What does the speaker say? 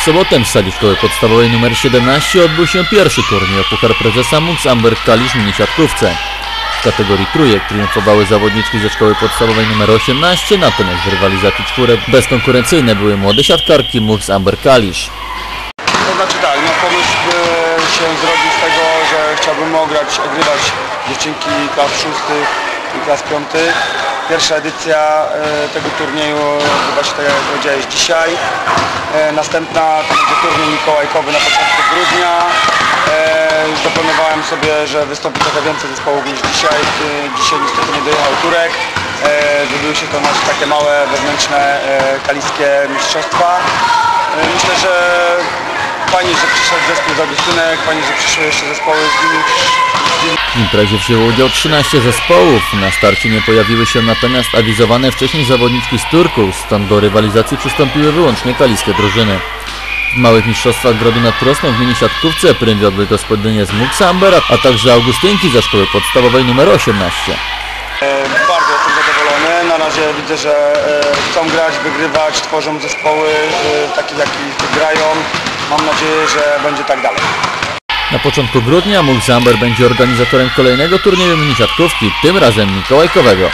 W sobotę w sadzie szkoły podstawowej nr 17 odbył się pierwszy turniej o Puchar Prezesa MUX Amber Kalisz mini siatkówce. W kategorii trójek triumfowały zawodniczki ze szkoły podstawowej nr 18, natomiast w rywalizacji czwórek bezkonkurencyjne były młode siatkarki MUX Amber Kalisz. To znaczy tak, no pomysł e, się zrodził z tego, że chciałbym ograć, ogrywać dziewczynki klas szóstych i klas piątych. Pierwsza edycja e, tego turnieju odbywa się, tak jak powiedziałeś, dzisiaj. E, Następna to będzie turniej mikołajkowy na początku grudnia. E, zaplanowałem sobie, że wystąpi trochę więcej zespołów niż dzisiaj. E, Dzisiaj niestety nie dojechał Turek. E, Wybiły się to nasze takie małe, wewnętrzne, e, kaliskie mistrzostwa. Myślę, że przyszedł zespół z Augustynek, fajnie, że przyszły jeszcze zespoły z innych, W imprezie wzięło udział 13 zespołów. Na starcie nie pojawiły się natomiast awizowane wcześniej zawodniczki z Turku, stąd do rywalizacji przystąpiły wyłącznie kaliskie drużyny. W małych mistrzostwach Grodu nad Prosną w mini siatkówce prym wiodły gospodynie z MUX Amber, a także Augustynki ze szkoły podstawowej nr 18. E, Bardzo jestem zadowolony. Na razie widzę, że e, chcą grać, wygrywać, tworzą zespoły e, takie, jakich grają. Mam nadzieję, że będzie tak dalej. Na początku grudnia MUX Amber będzie organizatorem kolejnego turnieju mini siatkówki, tym razem mikołajkowego.